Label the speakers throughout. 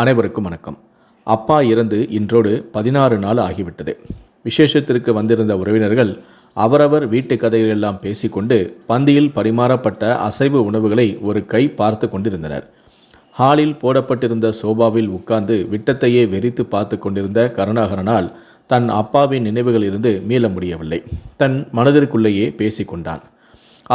Speaker 1: அனைவருக்கும் வணக்கம். அப்பா இறந்து இன்றோடு பதினாறு நாள் ஆகிவிட்டது. விசேஷத்திற்கு வந்திருந்த உறவினர்கள் அவரவர் வீட்டு கதைகளெல்லாம் பேசிக்கொண்டு பந்தியில் பரிமாறப்பட்ட அசைவு உணவுகளை ஒரு கை பார்த்து கொண்டிருந்தனர். ஹாலில் போடப்பட்டிருந்த சோபாவில் உட்கார்ந்து விட்டத்தையே வெறித்து பார்த்து கொண்டிருந்த கருணாகரனால் தன் அப்பாவின் நினைவுகளிலிருந்து மீள முடியவில்லை. தன் மனதிற்குள்ளேயே பேசிக்கொண்டான்.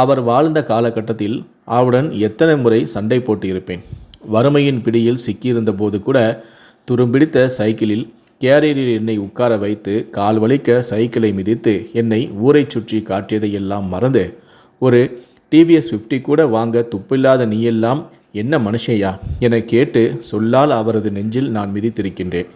Speaker 1: அவர் வாழ்ந்த காலகட்டத்தில் அவருடன் எத்தனை முறை சண்டை போட்டு இருப்பேன் வறுமையின் பிடியில் சிக்கியிருந்த போது கூட துரும்பிடித்த சைக்கிளில் கேரியரில் என்னை உட்கார வைத்து கால் வலிக்க சைக்கிளை மிதித்து என்னை ஊரைச் சுற்றி காட்டியதையெல்லாம் மறந்து ஒரு டிவிஎஸ் ஃபிஃப்டி கூட வாங்க துப்பில்லாத நீயெல்லாம் என்ன மனுஷையா என கேட்டு சொல்லால் அவரது நெஞ்சில் நான் மிதித்திருக்கின்றேன்.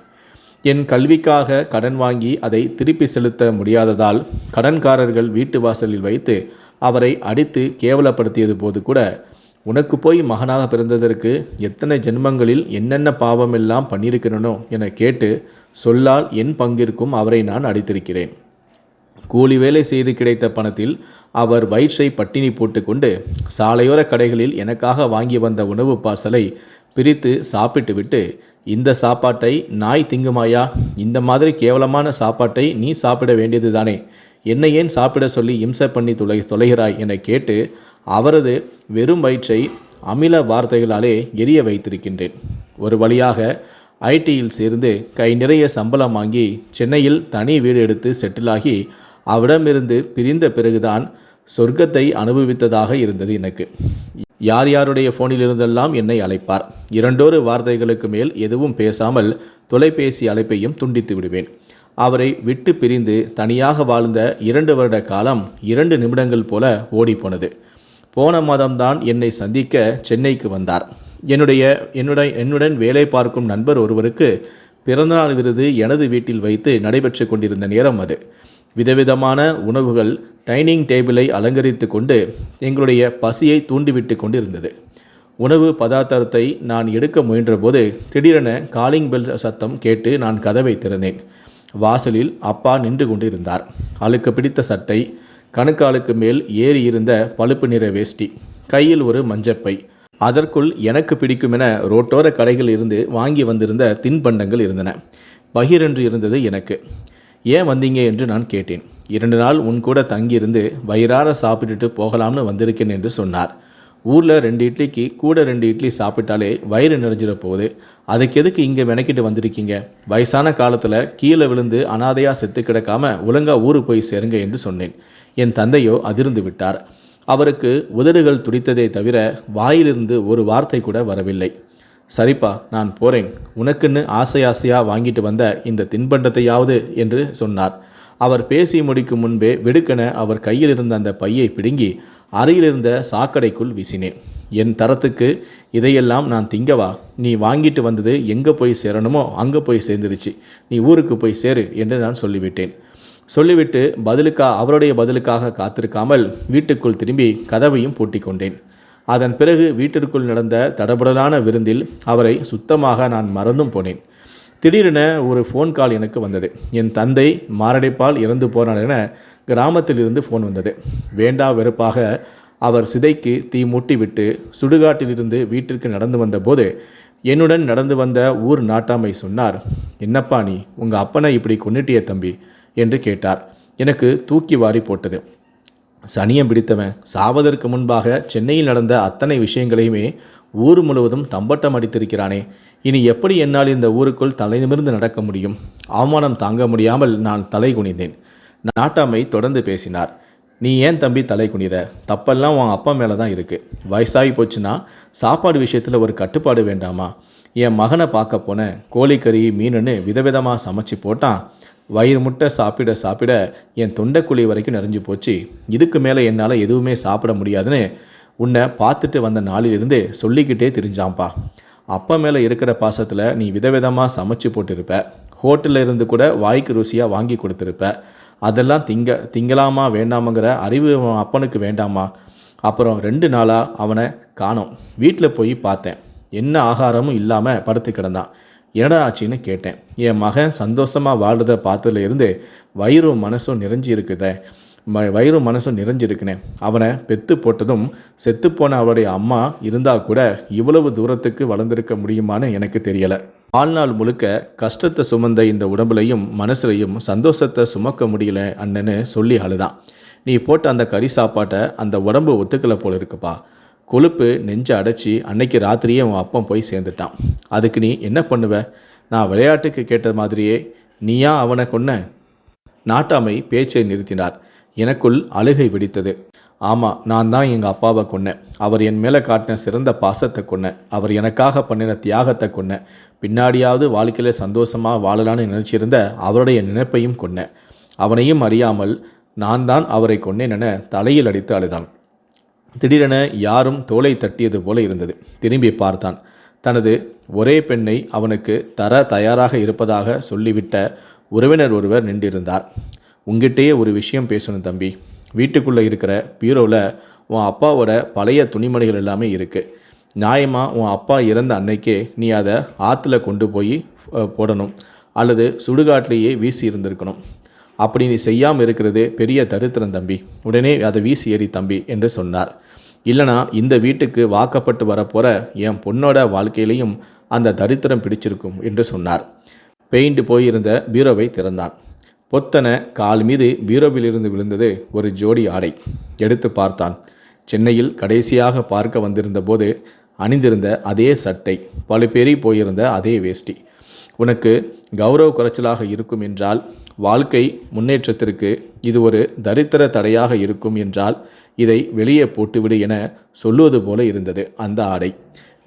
Speaker 1: என் கல்விக்காக கடன் வாங்கி அதை திருப்பி செலுத்த முடியாததால் கடன்காரர்கள் வீட்டு வாசலில் வைத்து அவரை அடித்து கேவலப்படுத்தியது போது கூட உனக்கு போய் மகனாக பிறந்ததற்கு எத்தனை ஜென்மங்களில் என்னென்ன பாவமெல்லாம் பண்ணியிருக்கிறனோ என கேட்டு சொல்லால் என் பங்கிற்கும் அவரை நான் அடித்திருக்கிறேன். கூலி வேலை செய்து கிடைத்த பணத்தில் அவர் வயிற்றை பட்டினி போட்டுக்கொண்டு சாலையோர கடைகளில் எனக்காக வாங்கி வந்த உணவு பார்சலை பிரித்து சாப்பிட்டுவிட்டு இந்த சாப்பாட்டை நாய் திங்குமாயா இந்த மாதிரி கேவலமான சாப்பாட்டை நீ சாப்பிட வேண்டியது தானே என்னை ஏன் சாப்பிட சொல்லி இம்சை பண்ணி தொலை தொலைகிறாய்? என கேட்டு அவரது வெறும் வயிற்றை அமில வார்த்தைகளாலே எரிய வைத்திருக்கின்றேன். ஒரு வழியாக ஐடியில் சேர்ந்து கை நிறைய சம்பளம் வாங்கி சென்னையில் தனி வீடு எடுத்து செட்டிலாகி அவரிடமிருந்து பிரிந்த பிறகுதான் சொர்க்கத்தை அனுபவித்ததாக இருந்தது எனக்கு. யார் யாருடைய ஃபோனிலிருந்தெல்லாம் என்னை அழைப்பார். இரண்டொரு வார்த்தைகளுக்கு மேல் எதுவும் பேசாமல் தொலைபேசி அழைப்பையும் துண்டித்து விடுவேன். அவரை விட்டு பிரிந்து தனியாக வாழ்ந்த இரண்டு வருட காலம் இரண்டு நிமிடங்கள் போல ஓடிப்போனது. போன மாதம்தான் என்னை சந்திக்க சென்னைக்கு வந்தார். என்னுடைய என்னுடைய என்னுடன் வேலை பார்க்கும் நண்பர் ஒருவருக்கு பிறந்தநாள் விருது எனது வீட்டில் வைத்து நடைபெற்று கொண்டிருந்த நேரம் அது. விதவிதமான உணவுகள் டைனிங் டேபிளை அலங்கரித்து கொண்டு எங்களுடைய பசியை தூண்டிவிட்டு கொண்டிருந்தது. உணவு பதார்த்தத்தை நான் எடுக்க முயன்றபோது திடீரென காலிங் பெல் சத்தம் கேட்டு நான் கதவை திறந்தேன். வாசலில் அப்பா நின்று கொண்டிருந்தார். அழுக்கு பிடித்த சட்டை கணுக்காலுக்கு மேல் ஏறி இருந்த பழுப்பு நிற வேஷ்டி கையில் ஒரு மஞ்சப்பை. அதற்குள் எனக்கு பிடிக்குமென ரோட்டோர கடைகளில் இருந்து வாங்கி வந்திருந்த தின்பண்டங்கள் இருந்தன. பகிரென்று இருந்தது எனக்கு. ஏன் வந்தீங்க? என்று நான் கேட்டேன். இரண்டு நாள் உன் கூட தங்கியிருந்து வயிறார சாப்பிட்டுட்டு போகலாம்னு வந்திருக்கேன் என்று சொன்னார். ஊரில் ரெண்டு இட்லிக்கு கூட ரெண்டு இட்லி சாப்பிட்டாலே வயிறு நிறைஞ்சிட போகுது. அதுக்கு எதுக்கு இங்கே மெனக்கிட்டு வந்திருக்கீங்க? வயசான காலத்தில் கீழே விழுந்து அனாதையாக செத்து கிடக்காம ஒழுங்காக ஊருக்கு போய் சேருங்க என்று சொன்னேன். என் தந்தையோ அதிர்ந்து விட்டார். அவருக்கு உதடுகள் துடித்ததே தவிர வாயிலிருந்து ஒரு வார்த்தை கூட வரவில்லை. சரிப்பா நான் போகிறேன் உனக்குன்னு ஆசை ஆசையாக வாங்கிட்டு வந்த இந்த தின்பண்டத்தையாவது என்று சொன்னார். அவர் பேசி முடிக்கும் முன்பே வெடுக்கென அவர் கையில் இருந்த அந்த பையை பிடுங்கி அருகிலிருந்த சாக்கடைக்குள் வீசினேன். என் தரத்துக்கு இதையெல்லாம் நான் திங்கவா? நீ வாங்கிட்டு வந்தது எங்கே போய் சேரணுமோ அங்கே போய் சேர்ந்துருச்சு. நீ ஊருக்கு போய் சேரு என்று நான் சொல்லிவிட்டேன். சொல்லிவிட்டு பதிலுக்கா அவருடைய பதிலுக்காக காத்திருக்காமல் வீட்டுக்குள் திரும்பி கதவையும் பூட்டிக் கொண்டேன். அதன் பிறகு வீட்டிற்குள் நடந்த தடபுடலான விருந்தில் அவரை சுத்தமாக நான் மறந்தும் போனேன். திடீரென ஒரு ஃபோன் கால் எனக்கு வந்தது. என் தந்தை மாரடைப்பால் இறந்து போனார் என கிராமத்திலிருந்து ஃபோன் வந்தது. வேண்டா வெறுப்பாக அவர் சிதைக்கு தீ மூட்டிவிட்டு சுடுகாட்டிலிருந்து வீட்டிற்கு நடந்து வந்தபோது என்னுடன் நடந்து வந்த ஊர் நாட்டாமை சொன்னார் என்னப்பா நீ உங்கள் அப்பனை இப்படி கொன்னுட்டிய தம்பி. என்று கேட்டார். எனக்கு தூக்கி வாரி போட்டது. சனியம் பிடித்தவன் சாவதற்கு முன்பாக சென்னையில் நடந்த அத்தனை விஷயங்களையுமே ஊர் முழுவதும் தம்பட்டம் அடித்திருக்கிறானே. இனி எப்படி என்னால் இந்த ஊருக்குள் தலை நிமிர்ந்து நடக்க முடியும்? அவமானம் தாங்க முடியாமல் நான் தலை குனிந்தேன். நாட்டாமை தொடர்ந்து பேசினார். நீ ஏன் தம்பி தலை குனிற தப்பெல்லாம் உன் அப்பா மேலே தான் இருக்குது வயசாகி போச்சுன்னா சாப்பாடு விஷயத்தில் ஒரு கட்டுப்பாடு வேண்டாமா? என் மகனை பார்க்க போனேன் கோழிக்கறி மீனுன்னு விதவிதமாக சமைச்சு போட்டான். வயிறு முட்டை சாப்பிட சாப்பிட என் தொண்டைக்குழி வரைக்கும் நிறைஞ்சு போச்சு. இதுக்கு மேலே என்னால் எதுவுமே சாப்பிட முடியாதுன்னு உன்னை பார்த்துட்டு வந்த நாளிலிருந்து சொல்லிக்கிட்டே தெரிஞ்சாம்ப்பா அப்பா மேலே இருக்கிற பாசத்தில் நீ விதவிதமாக சமைச்சு போட்டிருப்ப. ஹோட்டலில் இருந்து கூட வாய்க்கு ருசியாக வாங்கி கொடுத்துருப்ப. அதெல்லாம் திங்க திங்கலாமா வேண்டாமங்கிற அறிவு அப்பனுக்கு வேண்டாமா. அப்புறம் ரெண்டு நாளாக அவனை காணோம். வீட்டில் போய் பார்த்தேன். என்ன ஆகாரமும் இல்லாமல் படுத்து கிடந்தான். என்னடா ஆச்சுன்னு கேட்டேன். என் மகன் சந்தோஷமாக வாழ்றத பார்த்ததுல இருந்து வயிறும் மனசும் நிறைஞ்சி இருக்குத ம வயிறும் மனசும் நிறைஞ்சிருக்கினேன் அவனை பெத்து போட்டதும் செத்துப்போன அவருடைய அம்மா இருந்தால் கூட இவ்வளவு தூரத்துக்கு வளர்ந்திருக்க முடியுமான்னு எனக்கு தெரியலை. வாழ்நாள் முழுக்க கஷ்டத்தை சுமந்த இந்த உடம்புலையும் மனசுலையும் சந்தோஷத்தை சுமக்க முடியல அண்ணன்னு சொல்லி அழுதான். நீ போட்ட அந்த கறி சாப்பாட்டை அந்த உடம்பு ஒத்துக்கலை போல இருக்குப்பா. கொழுப்பு நெஞ்சை அடைச்சி அன்னைக்கு ராத்திரியே உன் அப்பன் போய் சேர்ந்துட்டான். அதுக்கு நீ என்ன பண்ணுவ? நான் விளையாட்டுக்கு கேட்ட மாதிரியே நீயா அவனை கொன்ன? நாட்டாமை பேச்சை நிறுத்தினார். எனக்குள் அழுகை வெடித்தது. ஆமாம் நான் தான் எங்கள் அப்பாவை கொன்னேன். அவர் என் மேலே காட்டின சிறந்த பாசத்தை கொன்னேன். அவர் எனக்காக பண்ணின தியாகத்தை கொன்னேன். பின்னாடியாவது வாழ்க்கையில் சந்தோஷமாக வாழலான்னு நினச்சிருந்த அவருடைய நினைப்பையும் கொன்னேன். அவனையும் அறியாமல் நான் தான் அவரை கொன்னேன் என தலையில் அடித்து அழுதான். திடீரென யாரும் தோலை தட்டியது போல இருந்தது. திரும்பி பார்த்தான். தனது ஒரே பெண்ணை அவனுக்கு தர தயாராக இருப்பதாக சொல்லிவிட்ட உறவினர் ஒருவர் நின்றிருந்தார். உங்ககிட்டயே ஒரு விஷயம் பேசணும் தம்பி. வீட்டுக்குள்ளே இருக்கிற பீரோவில் உன் அப்பாவோட பழைய துணிமணிகள் எல்லாமே இருக்குது நியாயமாக உன் அப்பா இறந்த அன்னைக்கே நீ அதை ஆற்றுல கொண்டு போய் போடணும். அல்லது சுடுகாட்டிலேயே வீசி இருந்திருக்கணும். அப்படி நீ செய்யாமல் இருக்கிறது பெரிய தரித்திரம் தம்பி. உடனே அதை வீசி எறி தம்பி என்று சொன்னார். இல்லைனா இந்த வீட்டுக்கு வாக்கப்பட்டு வரப்போகிற என் பொண்ணோட வாழ்க்கையிலையும் அந்த தரித்திரம் பிடிச்சிருக்கும் என்று சொன்னார். பெயிண்ட் போயிருந்த பீரோவை திறந்தான். பொத்தன கால் மீது பீரோவிலிருந்து விழுந்தது ஒரு ஜோடி ஆடை. எடுத்து பார்த்தான். சென்னையில் கடைசியாக பார்க்க வந்திருந்த போது அணிந்திருந்த அதே சட்டை பழுப்பேறி போயிருந்த அதே வேஷ்டி. உனக்கு கௌரவ குறைச்சலாக இருக்கும் என்றால் வாழ்க்கை முன்னேற்றத்திற்கு இது ஒரு தரித்திர தடையாக இருக்கும் என்றால் இதை வெளியே போட்டுவிடு என சொல்லுவது போல இருந்தது அந்த ஆடை.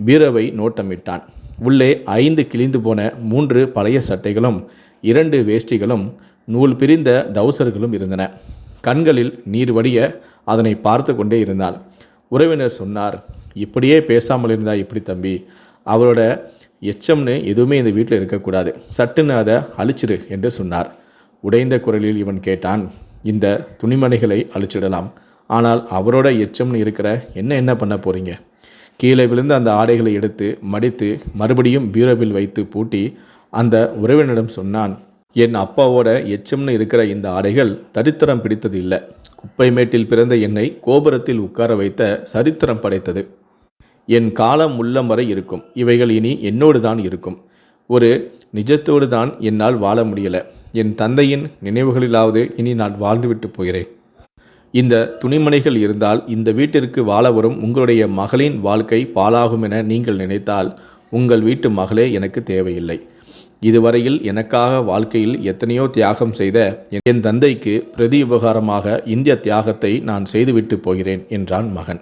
Speaker 1: பீரவை நோட்டமிட்டான். உள்ளே ஐந்து கிழிந்து போன மூன்று பழைய சட்டைகளும் இரண்டு வேஷ்டிகளும் நூல் பிரிந்த டவுசர்களும் இருந்தன. கண்களில் நீர் வடிய அதனை பார்த்து கொண்டே இருந்தான் உறவினர் சொன்னார் இப்படியே பேசாமல் இருந்தா இப்படி தம்பி. அவரோட எச்சம்னு எதுவுமே இந்த வீட்டில் இருக்கக்கூடாது. சட்டுன்னு அதை அழிச்சிரு என்று சொன்னார். உடைந்த குரலில் இவன் கேட்டான் இந்த துணிமணிகளை அழிச்சிடலாம். ஆனால் அவரோட எச்சம்னு இருக்கிற என்ன என்ன பண்ண போறீங்க? கீழே விழுந்த அந்த ஆடைகளை எடுத்து மடித்து மறுபடியும் பீரோவில் வைத்து பூட்டி அந்த உறவினரிடம் சொன்னான் என் அப்பாவோட எச்சம்னு இருக்கிற இந்த ஆடைகள் தரித்திரம் பிடித்தது இல்லை. குப்பை மேட்டில் பிறந்த என்னை கோபுரத்தில் உட்கார வைத்த சரித்திரம் படைத்தது. என் காலம் உள்ளம் வரை இருக்கும். இவைகள் இனி என்னோடு தான் இருக்கும். ஒரு நிஜத்தோடு தான் என்னால் வாழ முடியலை. என் தந்தையின் நினைவுகளிலாவது இனி நான் வாழ்ந்துவிட்டு போகிறேன். இந்த துணிமணிகள் இருந்தால் இந்த வீட்டிற்கு வாழ வரும் உங்களுடைய மகளின் வாழ்க்கை பாலாகும் என நீங்கள் நினைத்தால் உங்கள் வீட்டு மகளே எனக்கு தேவையில்லை. இதுவரையில் எனக்காக வாழ்க்கையில் எத்தனையோ தியாகம் செய்த என் தந்தைக்கு பிரதி உபகாரமாக இந்திய தியாகத்தை நான் செய்துவிட்டு போகிறேன் என்றான் மகன்.